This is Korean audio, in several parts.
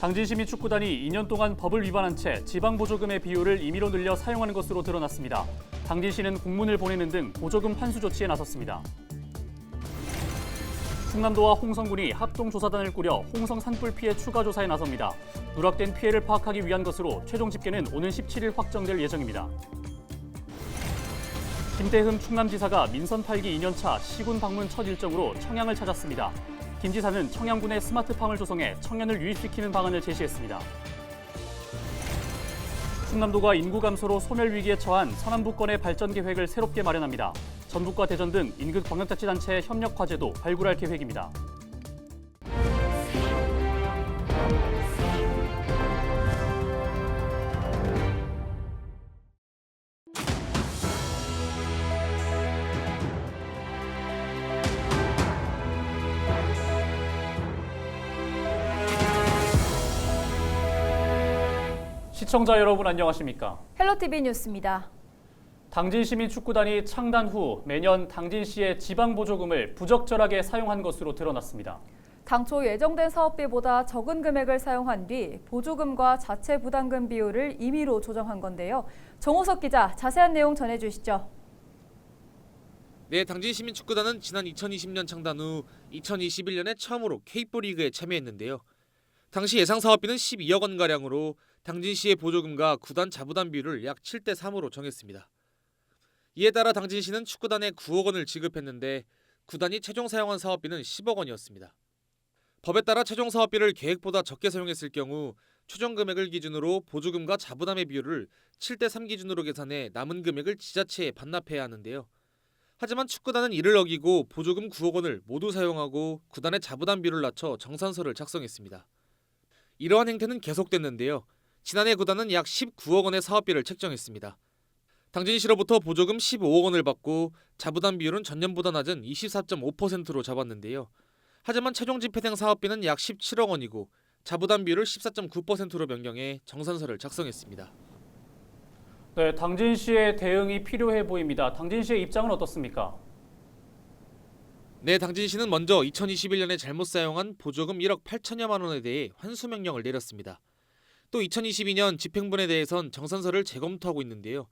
당진시민 축구단이 2년 동안 법을 위반한 채 지방 보조금의 비율을 임의로 늘려 사용하는 것으로 드러났습니다. 당진시는 공문을 보내는 등 보조금 환수 조치에 나섰습니다. 충남도와 홍성군이 합동조사단을 꾸려 홍성 산불 피해 추가 조사에 나섭니다. 누락된 피해를 파악하기 위한 것으로 최종 집계는 오는 17일 확정될 예정입니다. 김태흠 충남지사가 민선 8기 2년차 시군 방문 첫 일정으로 청양을 찾았습니다. 김 지사는 청양군에 스마트팜을 조성해 청년을 유입시키는 방안을 제시했습니다. 충남도가 인구 감소로 소멸 위기에 처한 서남부권의 발전 계획을 새롭게 마련합니다. 전북과 대전 등 인근 광역자치단체의 협력 과제도 발굴할 계획입니다. 시청자 여러분 안녕하십니까? 헬로티비 뉴스입니다. 당진시민 축구단이 창단 후 매년 당진시의 지방 보조금을 부적절하게 사용한 것으로 드러났습니다. 당초 예정된 사업비보다 적은 금액을 사용한 뒤 보조금과 자체 부담금 비율을 임의로 조정한 건데요. 정호석 기자 자세한 내용 전해주시죠. 네, 당진시민축구단은 지난 2020년 창단 후 2021년에 처음으로 K포 리그에 참여했는데요. 당시 예상 사업비는 12억 원 가량으로 당진시의 보조금과 구단 자부담 비율을 약 7대 3으로 정했습니다. 이에 따라 당진시는 축구단에 9억 원을 지급했는데 구단이 최종 사용한 사업비는 10억 원이었습니다. 법에 따라 최종 사업비를 계획보다 적게 사용했을 경우 최종 금액을 기준으로 보조금과 자부담의 비율을 7대 3 기준으로 계산해 남은 금액을 지자체에 반납해야 하는데요. 하지만 축구단은 이를 어기고 보조금 9억 원을 모두 사용하고 구단의 자부담 비율을 낮춰 정산서를 작성했습니다. 이러한 행태는 계속됐는데요. 지난해 구단은 약 19억 원의 사업비를 책정했습니다. 당진시로부터 보조금 15억 원을 받고 자부담 비율은 전년보다 낮은 24.5%로 잡았는데요. 하지만 최종 집행된 사업비는 약 17억 원이고 자부담 비율을 14.9%로 변경해 정산서를 작성했습니다. 네, 당진시의 대응이 필요해 보입니다. 당진시의 입장은 어떻습니까? 네, 당진시는 먼저 2021년에 잘못 사용한 보조금 1억 8천여만 원에 대해 환수 명령을 내렸습니다. 또 2022년 집행분에 대해선 정산서를 재검토하고 있는데요.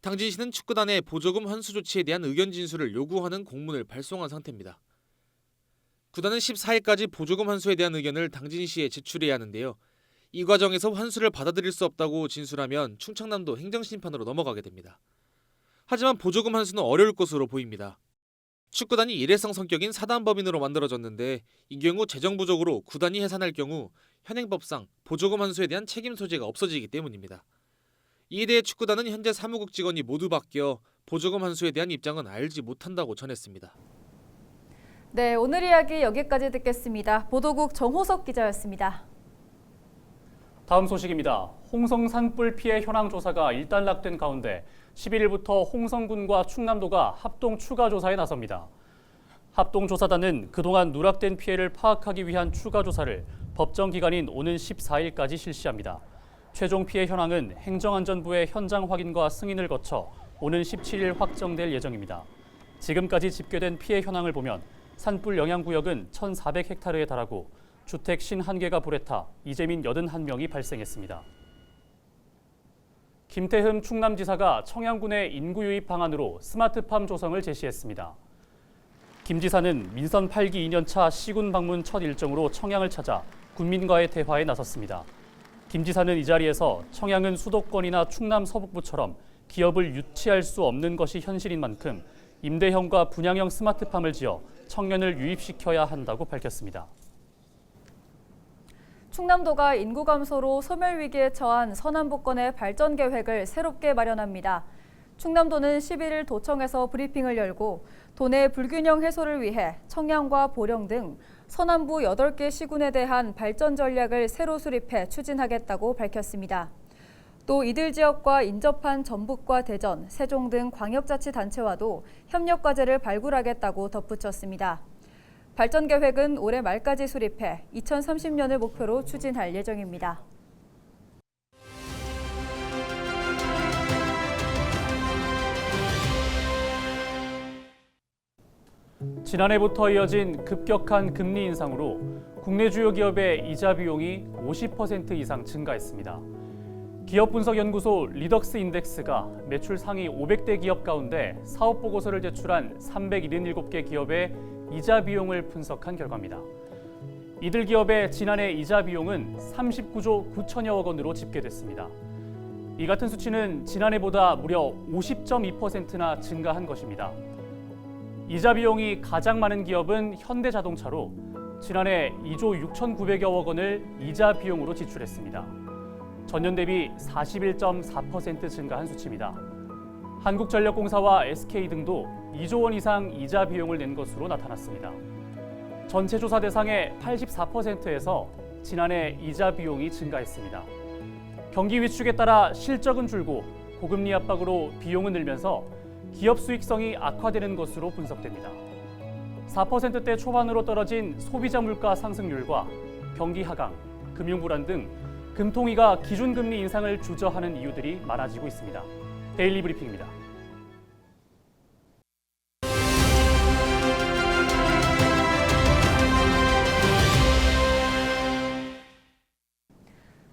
당진시는 축구단의 보조금 환수 조치에 대한 의견 진술을 요구하는 공문을 발송한 상태입니다. 구단은 14일까지 보조금 환수에 대한 의견을 당진시에 제출해야 하는데요. 이 과정에서 환수를 받아들일 수 없다고 진술하면 충청남도 행정심판으로 넘어가게 됩니다. 하지만 보조금 환수는 어려울 것으로 보입니다. 축구단이 일회성 성격인 사단법인으로 만들어졌는데 이 경우 재정 부족으로 구단이 해산할 경우 현행법상 보조금 환수에 대한 책임 소재가 없어지기 때문입니다. 이에 대해 축구단은 현재 사무국 직원이 모두 바뀌어 보조금 환수에 대한 입장은 알지 못한다고 전했습니다. 네, 오늘 이야기 여기까지 듣겠습니다. 보도국 정호석 기자였습니다. 다음 소식입니다. 홍성 산불 피해 현황 조사가 일단락된 가운데 11일부터 홍성군과 충남도가 합동 추가 조사에 나섭니다. 합동 조사단은 그동안 누락된 피해를 파악하기 위한 추가 조사를 법정 기간인 오는 14일까지 실시합니다. 최종 피해 현황은 행정안전부의 현장 확인과 승인을 거쳐 오는 17일 확정될 예정입니다. 지금까지 집계된 피해 현황을 보면 산불 영향 구역은 1,400헥타르에 달하고 주택 51개가 불에 타 이재민 81명이 발생했습니다. 김태흠 충남지사가 청양군의 인구 유입 방안으로 스마트팜 조성을 제시했습니다. 김 지사는 민선 8기 2년차 시군 방문 첫 일정으로 청양을 찾아 군민과의 대화에 나섰습니다. 김 지사는 이 자리에서 청양은 수도권이나 충남 서북부처럼 기업을 유치할 수 없는 것이 현실인 만큼 임대형과 분양형 스마트팜을 지어 청년을 유입시켜야 한다고 밝혔습니다. 충남도가 인구 감소로 소멸 위기에 처한 서남부권의 발전 계획을 새롭게 마련합니다. 충남도는 11일 도청에서 브리핑을 열고 도내 불균형 해소를 위해 청양과 보령 등 서남부 8개 시군에 대한 발전 전략을 새로 수립해 추진하겠다고 밝혔습니다. 또 이들 지역과 인접한 전북과 대전, 세종 등 광역자치단체와도 협력 과제를 발굴하겠다고 덧붙였습니다. 발전 계획은 올해 말까지 수립해 2030년을 목표로 추진할 예정입니다. 지난해부터 이어진 급격한 금리 인상으로 국내 주요 기업의 이자 비용이 50% 이상 증가했습니다. 기업 분석 연구소 리덕스 인덱스가 매출 상위 500대 기업 가운데 사업 보고서를 제출한 377개 기업의 이자 비용을 분석한 결과입니다. 이들 기업의 지난해 이자 비용은 39조 9천여억 원으로 집계됐습니다. 이 같은 수치는 지난해보다 무려 50.2%나 증가한 것입니다. 이자 비용이 가장 많은 기업은 현대자동차로 지난해 2조 6,900여억 원을 이자 비용으로 지출했습니다. 전년 대비 41.4% 증가한 수치입니다. 한국전력공사와 SK 등도 2조 원 이상 이자 비용을 낸 것으로 나타났습니다. 전체 조사 대상의 84%에서 지난해 이자 비용이 증가했습니다. 경기 위축에 따라 실적은 줄고 고금리 압박으로 비용은 늘면서 기업 수익성이 악화되는 것으로 분석됩니다. 4%대 초반으로 떨어진 소비자 물가 상승률과 경기 하강, 금융 불안 등 금통위가 기준금리 인상을 주저하는 이유들이 많아지고 있습니다. 데일리 브리핑입니다.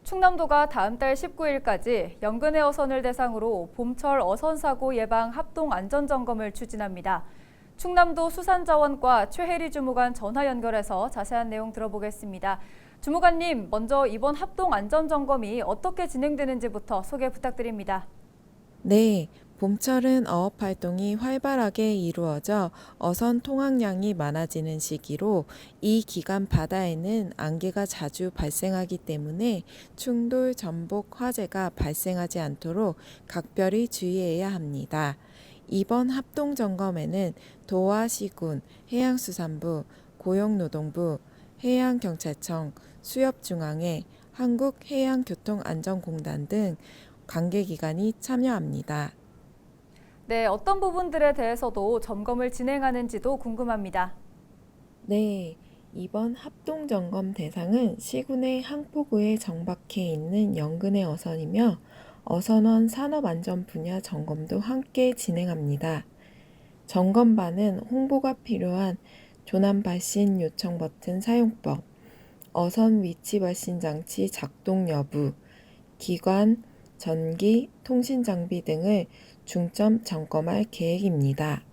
충남도가 다음 달 19일까지 연근해 어선을 대상으로 봄철 어선 사고 예방 합동 안전 점검을 추진합니다. 충남도 수산자원과 최혜리 주무관 전화 연결해서 자세한 내용 들어보겠습니다. 주무관님, 먼저 이번 합동 안전 점검이 어떻게 진행되는지부터 소개 부탁드립니다. 네, 봄철은 어업 활동이 활발하게 이루어져 어선 통항량이 많아지는 시기로 이 기간 바다에는 안개가 자주 발생하기 때문에 충돌, 전복, 화재가 발생하지 않도록 각별히 주의해야 합니다. 이번 합동 점검에는 도와 시군, 해양수산부, 고용노동부, 해양경찰청, 수협중앙회, 한국해양교통안전공단 등 관계기관이 참여합니다. 네, 어떤 부분들에 대해서도 점검을 진행하는지도 궁금합니다. 네, 이번 합동 점검 대상은 시군의 항포구에 정박해 있는 연근해 어선이며 어선원 산업안전 분야 점검도 함께 진행합니다. 점검반은 홍보가 필요한 조난 발신 요청 버튼 사용법, 어선 위치 발신 장치 작동 여부, 기관, 전기, 통신 장비 등을 중점 점검할 계획입니다.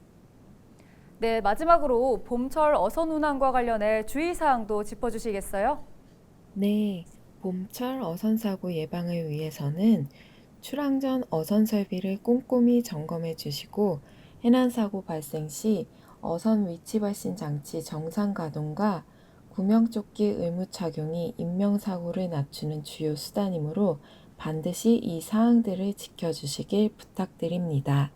네, 마지막으로 봄철 어선 운항과 관련해 주의 사항도 짚어 주시겠어요? 네, 봄철 어선 사고 예방을 위해서는 출항 전 어선 설비를 꼼꼼히 점검해 주시고 해난 사고 발생 시 어선 위치 발신 장치 정상 가동과 구명조끼 의무 착용이 인명 사고를 낮추는 주요 수단이므로 반드시 이 사항들을 지켜주시길 부탁드립니다.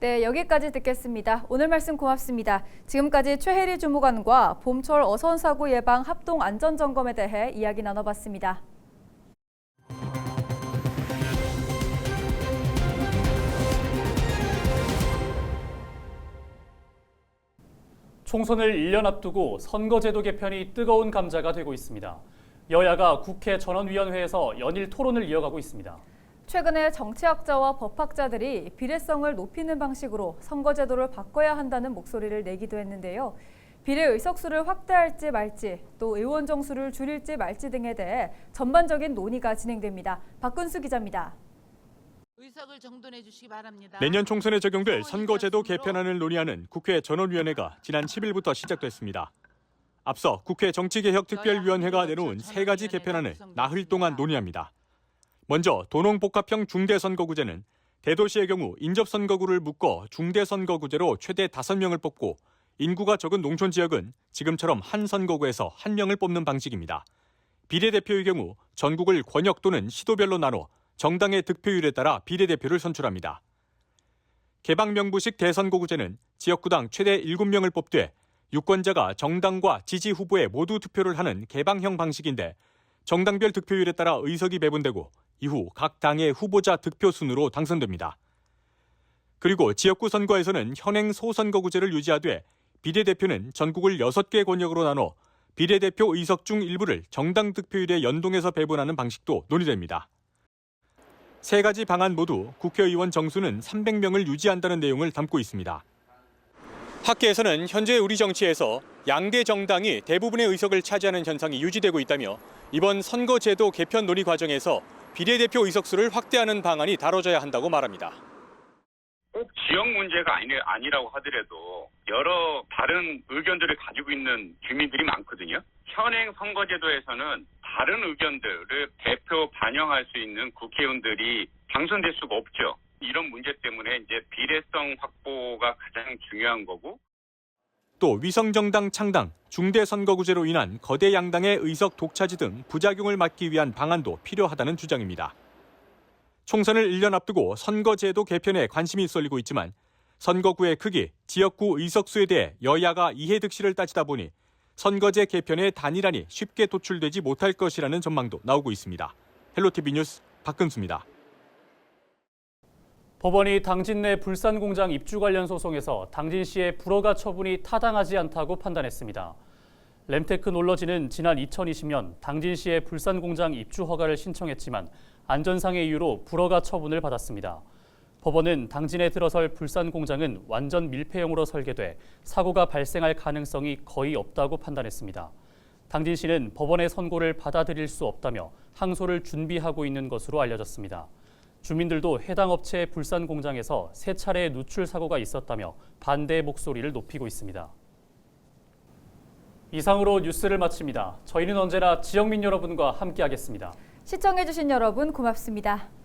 네, 여기까지 듣겠습니다. 오늘 말씀 고맙습니다. 지금까지 최혜리 주무관과 봄철 어선 사고 예방 합동 안전 점검에 대해 이야기 나눠봤습니다. 총선을 1년 앞두고 선거제도 개편이 뜨거운 감자가 되고 있습니다. 여야가 국회 전원위원회에서 연일 토론을 이어가고 있습니다. 최근에 정치학자와 법학자들이 비례성을 높이는 방식으로 선거제도를 바꿔야 한다는 목소리를 내기도 했는데요. 비례 의석수를 확대할지 말지, 또 의원 정수를 줄일지 말지 등에 대해 전반적인 논의가 진행됩니다. 박근수 기자입니다. 의석을 정돈해 주시기 바랍니다. 내년 총선에 적용될 선거제도 개편안을 논의하는 국회 전원위원회가 지난 10일부터 시작됐습니다. 앞서 국회 정치개혁특별위원회가 내놓은 세 가지 개편안을 나흘 동안 논의합니다. 먼저 도농복합형 중대선거구제는 대도시의 경우 인접선거구를 묶어 중대선거구제로 최대 5명을 뽑고 인구가 적은 농촌 지역은 지금처럼 한 선거구에서 한 명을 뽑는 방식입니다. 비례대표의 경우 전국을 권역 또는 시도별로 나눠 정당의 득표율에 따라 비례대표를 선출합니다. 개방명부식 대선거구제는 지역구당 최대 7명을 뽑되 유권자가 정당과 지지 후보에 모두 투표를 하는 개방형 방식인데 정당별 득표율에 따라 의석이 배분되고 이후 각 당의 후보자 득표 순으로 당선됩니다. 그리고 지역구 선거에서는 현행 소선거구제를 유지하되 비례대표는 전국을 6개 권역으로 나눠 비례대표 의석 중 일부를 정당 득표율에 연동해서 배분하는 방식도 논의됩니다. 세 가지 방안 모두 국회의원 정수는 300명을 유지한다는 내용을 담고 있습니다. 학계에서는 현재 우리 정치에서 양대 정당이 대부분의 의석을 차지하는 현상이 유지되고 있다며 이번 선거제도 개편 논의 과정에서 비례대표 의석수를 확대하는 방안이 다뤄져야 한다고 말합니다. 꼭 지역 문제가 아니, 아니라고 하더라도 여러 다른 의견들을 가지고 있는 주민들이 많거든요. 현행 선거제도에서는 다른 의견들을 대표 반영할 수 있는 국회의원들이 당선될 수가 없죠. 이런 문제 때문에 이제 비례성 확보가 가장 중요한 거고 또 위성정당 창당, 중대선거구제로 인한 거대 양당의 의석 독차지 등 부작용을 막기 위한 방안도 필요하다는 주장입니다. 총선을 1년 앞두고 선거제도 개편에 관심이 쏠리고 있지만 선거구의 크기, 지역구 의석수에 대해 여야가 이해득실을 따지다 보니 선거제 개편의 단일안이 쉽게 도출되지 못할 것이라는 전망도 나오고 있습니다. 헬로티비 뉴스 박근수입니다. 법원이 당진 내 불산 공장 입주 관련 소송에서 당진 씨의 불허가 처분이 타당하지 않다고 판단했습니다. 램테크 놀러지는 지난 2020년 당진 씨의 불산 공장 입주 허가를 신청했지만 안전상의 이유로 불허가 처분을 받았습니다. 법원은 당진에 들어설 불산 공장은 완전 밀폐형으로 설계돼 사고가 발생할 가능성이 거의 없다고 판단했습니다. 당진 씨는 법원의 선고를 받아들일 수 없다며 항소를 준비하고 있는 것으로 알려졌습니다. 주민들도 해당 업체의 불산 공장에서 세 차례의 누출 사고가 있었다며 반대 목소리를 높이고 있습니다. 이상으로 뉴스를 마칩니다. 저희는 언제나 지역민 여러분과 함께하겠습니다. 시청해주신 여러분 고맙습니다.